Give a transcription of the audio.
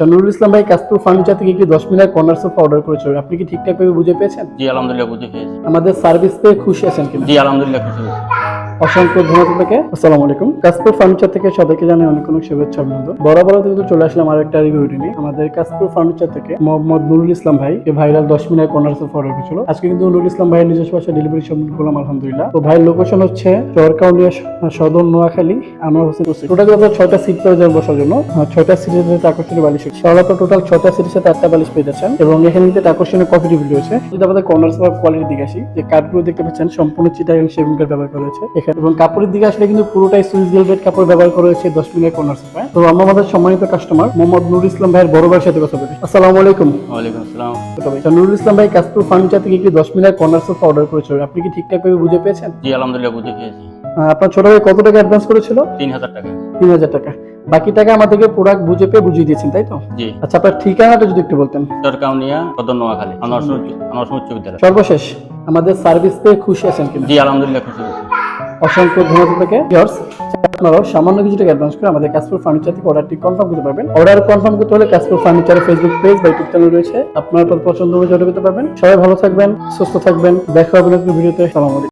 আচ্ছা, নুরুল ইসলাম ভাই castor furniture থেকে একটি দশ মিনিট কর্নার সোফা অর্ডার করেছিল? আপনি কি ঠিকঠাক ভাবে বুঝে পেয়েছেন? জি আলহামদুলিল্লাহ বুঝে পেয়েছি। আমাদের সার্ভিস পেয়ে খুশি আছেন কিনা? জি আলহামদুলিল্লাহ খুশি অসংখ্য ধন্যবাদ আপনাকে। আসসালামু আলাইকুম। কাশপুর ফার্নিচার থেকে সবাইকে জানাই অনেক অনেক শুভেচ্ছা, অভিনন্দন। বরাবর কিন্তু চলে আসলাম আর একটা রিভিউ নিয়ে। আমাদের কাশপুর ফার্নিচার থেকে মোহাম্মদ নুরুল ইসলাম ভাই যে ভাইরাল দশ কর্নার সোফা অর্ডার করেছিল আজকে কিন্তু নুরুল ইসলাম ভাইয়ের নিজস্ব ভাষায় ডেলিভারি সম্পন্ন করলাম, আলহামদুলিল্লাহ। তো ভাইয়ের লোকেশন হচ্ছে চরকাউনিয়া সদর নোয়াখালী, আনোয়ার হোসেন টোটাল আপনার ছয়টা সিট পেয়ে যাবেন বসার জন্য। ছয়টা সিটের সাথে আকর্ষণীয় বালিশ সরলতা টোটাল ছয়টা সিটের সাথে আটটা বালিশ পেয়ে যাচ্ছেন। এবং এখানে কিন্তু আকর্ষণীয় কফি টেবিল রয়েছে। যদি আমাদের কর্নার সোফার কোয়ালিটির দিকে আসি, যে কাঠগুলো দেখতে পাচ্ছেন, সম্পূর্ণ চিটা এবং শেভিং কাঠ ব্যবহার করা হয়েছে। এখানে এবং কাপড়ের দিকে আসলে কিন্তু পুরোটাই সুইস ভেলভেট কাপড় ব্যবহার করা হয়েছে দশ মিনিটের কর্নার সোফায় তো আমরা আমাদের সম্মানিত কাস্টমার মোহাম্মদ নুর ইসলাম ভাইয়ের বড় ভাইয়ের সাথে কথা বলি। আসসালামু আলাইকুম। ওয়ালাইকুম আসসালাম। নুরুল ইসলাম ভাই কাস্টর ফার্নিচার থেকে একটি দশ মিনিটের কর্নার সোফা অর্ডার করেছিল। আপনি কি ঠিকঠাক ভাবে বুঝে পেয়েছেন? জি আলহামদুলিল্লাহ বুঝে পেয়েছি। আপনার ছোট ভাই কত টাকা অ্যাডভান্স করেছিল? তিন হাজার টাকা। তিন হাজার টাকা। বাকি টাকা আমাদেরকে প্রোডাক্ট বুঝে পেয়ে বুঝিয়ে দিয়েছেন তাই তো? জি। আচ্ছা আপনার ঠিকানাটা যদি একটু বলতেন। চরকাউনিয়া সদর নোয়াখালী আনোয়ার উচ্চ- বিদ্যালয়। সর্বশেষ আমাদের সার্ভিস পেয়ে খুশি আছেন কিনা? জি আলহামদুলিল্লাহ খুশি অসংখ্য ধন্যবাদ ভিউয়ার্স আপনারাও সামান্য কিছু টাকা অ্যাডভান্স করে আমাদের ক্যাশপুর ফার্নিচার থেকে অর্ডারটি কনফার্ম করতে পারবেন। অর্ডার কনফার্ম করতে হলে ক্যাশপুর ফার্নিচারের ফেসবুক পেজ বা ইউটিউব চ্যানেল রয়েছে। আপনার পছন্দ অনুযায়ী দিতে পারবেন। সবাই ভালো থাকবেন, সুস্থ থাকবেন। দেখা হবে নতুন ভিডিওতে সালাম